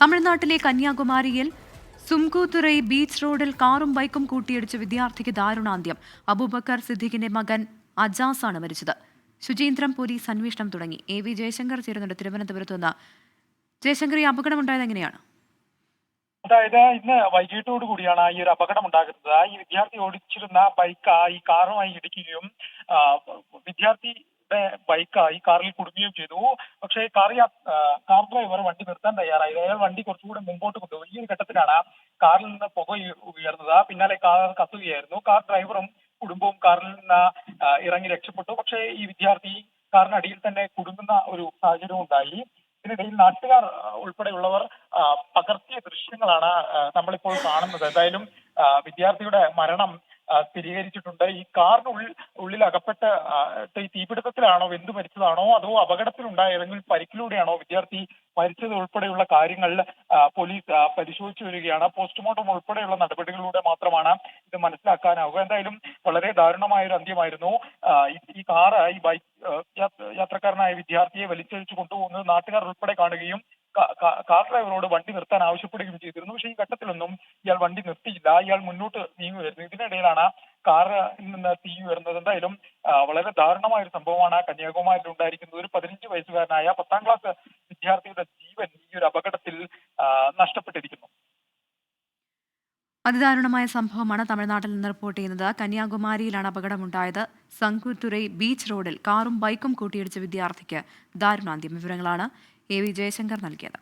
തമിഴ്നാട്ടിലെ കന്യാകുമാരിയിൽ സുംകൂത്തുറൈ ബീച്ച് റോഡിൽ കാറും ബൈക്കും കൂട്ടിയിടിച്ച വിദ്യാർത്ഥിക്ക് ദാരുണാന്ത്യം. അബൂബക്കർ സിദ്ദിഖിന്റെ മകൻ അജാസ് ആണ് മരിച്ചത്. ശുചീന്ദ്രം പോലീസ് അന്വേഷണം തുടങ്ങി. എ വി ജയശങ്കർ ചേരുന്നുണ്ട്. തിരുവനന്തപുരത്ത് നിന്ന്. ജയശങ്കർ ഈ അപകടമുണ്ടായത് എങ്ങനെയാണ്? അതായത് ഇന്ന് വൈകിട്ടോടു കൂടിയാണ് ഈ ഒരു അപകടം ഉണ്ടാകുന്നത് ഈ വിദ്യാർത്ഥി ഓടിച്ചിരുന്ന ബൈക്ക് ഈ കാറുമായി ഇടിക്കുകയും ആ, വിദ്യാർത്ഥിയുടെ ബൈക്ക് ഈ കാറിൽ കുടുങ്ങുകയും ചെയ്തു പക്ഷേ കാർ കാർ ഡ്രൈവർ വണ്ടി നിർത്താൻ തയ്യാറായി. അയാൾ വണ്ടി കുറച്ചുകൂടെ മുമ്പോട്ട് കൊണ്ടു ഈ ഒരു ഘട്ടത്തിലാണ് കാറിൽ നിന്ന് പുക ഉയ- ഉയർന്നത്. പിന്നാലെ കാർ കത്തുകയായിരുന്നു. കാർ ഡ്രൈവറും കുടുംബവും കാറിൽ നിന്ന് ഇറങ്ങി രക്ഷപ്പെട്ടു. പക്ഷേ ഈ വിദ്യാർത്ഥി കാറിനടിയിൽ തന്നെ കുടുങ്ങുന്ന ഒരു സാഹചര്യം ഉണ്ടായി. ഇതിനിടയിൽ നാട്ടുകാർ ഉൾപ്പെടെയുള്ളവർ പകർത്തിയ ദൃശ്യങ്ങളാണ് നമ്മളിപ്പോൾ കാണുന്നത്. എന്തായാലും വിദ്യാർത്ഥിയുടെ മരണം സ്ഥിരീകരിച്ചിട്ടുണ്ട്. ഈ കാറിനുള്ളിൽ ഉള്ളിൽ അകപ്പെട്ട് ഈ തീപിടുത്തത്തിലാണോ വെന്തു മരിച്ചതാണോ അതോ അപകടത്തിലുണ്ടായ ഏതെങ്കിലും പരിക്കിലൂടെയാണോ വിദ്യാർത്ഥി മരിച്ചത് ഉൾപ്പെടെയുള്ള കാര്യങ്ങൾ പോലീസ് പരിശോധിച്ചു വരികയാണ്. പോസ്റ്റ്മോർട്ടം ഉൾപ്പെടെയുള്ള നടപടികളിലൂടെ മാത്രമാണ് ഇത് മനസ്സിലാക്കാനാവുക. എന്തായാലും വളരെ ദാരുണമായ ഒരു അന്ത്യമായിരുന്നു ഈ- കാർ ഈ ബൈക്ക് യാത്രക്കാരനായ വിദ്യാർത്ഥിയെ വലിച്ചഴിച്ചു കൊണ്ടുപോകുന്നത് നാട്ടുകാർ ഉൾപ്പെടെ കാണുകയും കാർ ഡ്രൈവറോട് വണ്ടി നിർത്താൻ ആവശ്യപ്പെടുകയും ചെയ്തിരുന്നു. പക്ഷേ ഈ ഘട്ടത്തിലൊന്നും ഇയാൾ വണ്ടി നിർത്തിയില്ല. ഇയാൾ മുന്നോട്ട് നീങ്ങുകയായിരുന്നു ഇതിനിടയിലാണ് കാറിൽ നിന്ന് തീ വരുന്നത്. എന്തായാലും വളരെ ദാരുണമായ ഒരു സംഭവമാണ്. കന്യാകുമാരിയിൽ ഉണ്ടായിരിക്കുന്നത് ഒരു പതിനഞ്ച് വയസ്സുകാരനായ പത്താം ക്ലാസ് വിദ്യാർത്ഥിയുടെ ജീവൻ ഈ ഒരു അപകടത്തിൽ നഷ്ടപ്പെട്ടിരിക്കുന്നു. അതിദാരുണമായ സംഭവമാണ് തമിഴ്നാട്ടിൽ നിന്ന് റിപ്പോർട്ട് ചെയ്യുന്നത്. കന്യാകുമാരിയിലാണ് അപകടമുണ്ടായത്. സംകുത്തുറൈ ബീച്ച് റോഡിൽ കാറും ബൈക്കും കൂട്ടിയിടിച്ച വിദ്യാർത്ഥിക്ക് ദാരുണാന്ത്യം വിവരങ്ങളാണ്. എ വി ജയശങ്കർ നൽകിയത്.